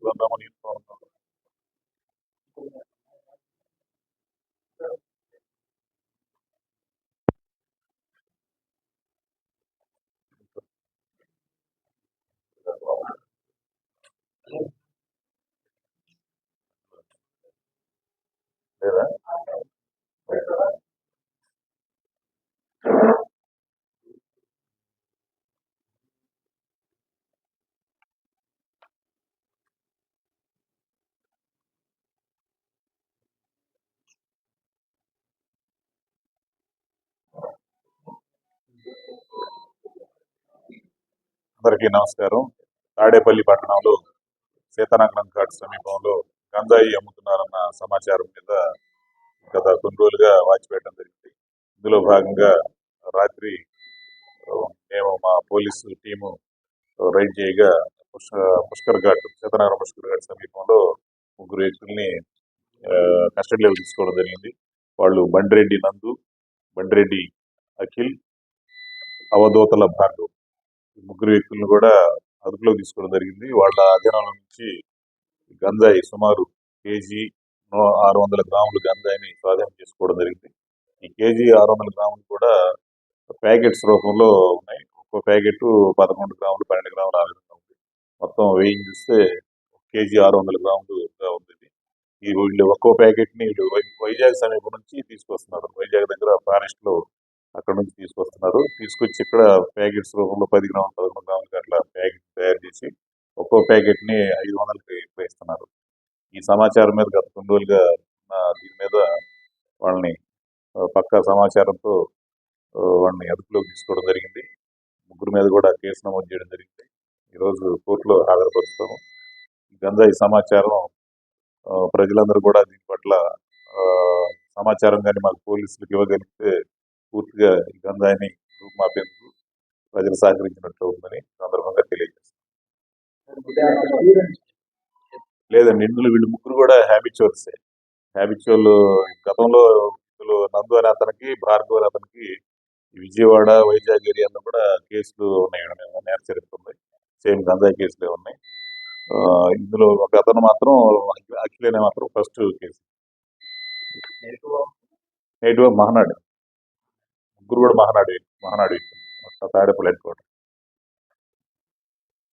Guardiamo di అందరికీ నమస్కారం. తాడేపల్లి పట్టణంలో సీతానగరం ఘాట్ సమీపంలో గంజాయి అమ్ముతున్నారన్న సమాచారం మీద గత కొన్ని రోజులుగా వాచిపెట్టడం జరిగింది. ఇందులో భాగంగా రాత్రి మేము మా పోలీసు టీము రైడ్ చేయగా పుష్క పుష్కర్ ఘాట్ సీతానగరం పుష్కర్ ఘాట్ సమీపంలో ముగ్గురు వ్యక్తుల్ని కస్టడీలో తీసుకోవడం జరిగింది. వాళ్ళు బండిరెడ్డి నందు బండిరెడ్డి అఖిల్ అవధూతల భార్గవ్ ముగ్గురు వ్యక్తులను కూడా అదుపులోకి తీసుకోవడం జరిగింది. వాళ్ళ అధీనంలో నుంచి గంజాయి సుమారు కేజీ ఆరు వందల గ్రాములు గంజాయిని స్వాధీనం చేసుకోవడం జరిగింది. ఈ కేజీ ఆరు వందల గ్రాములు కూడా ప్యాకెట్స్ రూపంలో ఉన్నాయి. ఒక్కో ప్యాకెట్ పదకొండు గ్రాములు పన్నెండు గ్రాములు ఆ విధంగా ఉంది. మొత్తం వెయిన్ చూస్తే కేజీ ఆరు వందల గ్రాములుగా ఉంది ఈ వీళ్ళు ఒక్కో ప్యాకెట్ని వీళ్ళు వై- వైజాగ్ సమీపం నుంచి తీసుకొస్తున్నారు. వైజాగ్ దగ్గర ఫారెస్ట్లో అక్కడ నుంచి తీసుకొస్తున్నారు. తీసుకొచ్చి ఇక్కడ ప్యాకెట్స్ రూపంలో పది గ్రాములు పదకొండు గ్రాములకి అట్లా ప్యాకెట్ తయారు చేసి ఒక్కో ప్యాకెట్ని ఐదు వందలకి ఇస్తున్నారు ఈ సమాచారం మీద గత కొన్ని రోజులుగా దీని మీద వాళ్ళని పక్కా సమాచారంతో వాళ్ళని అదుపులోకి తీసుకోవడం జరిగింది. ముగ్గురు మీద కూడా కేసు నమోదు చేయడం జరిగింది. ఈరోజు కోర్టులో హాజరుపరుస్తాము. ఈ గంజాయి సమాచారం ఆ, ప్రజలందరూ కూడా దీని పట్ల ఆ, సమాచారం కానీ మాకు పోలీసులకు ఇవ్వగలిగితే పూర్తిగా ఈ గంజాయిని రూపుమాపేందుకు ప్రజలు సహకరించినట్లు ఉందని సందర్భంగా తెలియజేస్తాం. లేదండి ఇందులో వీళ్ళు ముగ్గురు కూడా హ్యాబిచువల్సే హ్యాబిచువల్ గతంలో ఇందులో నందు అనే అతనికి భార్గవ్ అనే అతనికి విజయవాడ వైజాగ్ ఏరియాలో కూడా కేసులు ఉన్నాయి. నేర చరిత్ర ఉంది. సేమ్ గంజాయి కేసులే ఉన్నాయి. ఇందులో ఒక అతను మాత్రం అఖిల్ మాత్రం ఫస్ట్ కేసు నేటివ్ మహనాడు. ముగ్గురు కూడా Mahanadu. Mahanadu Tadepalli head quarter.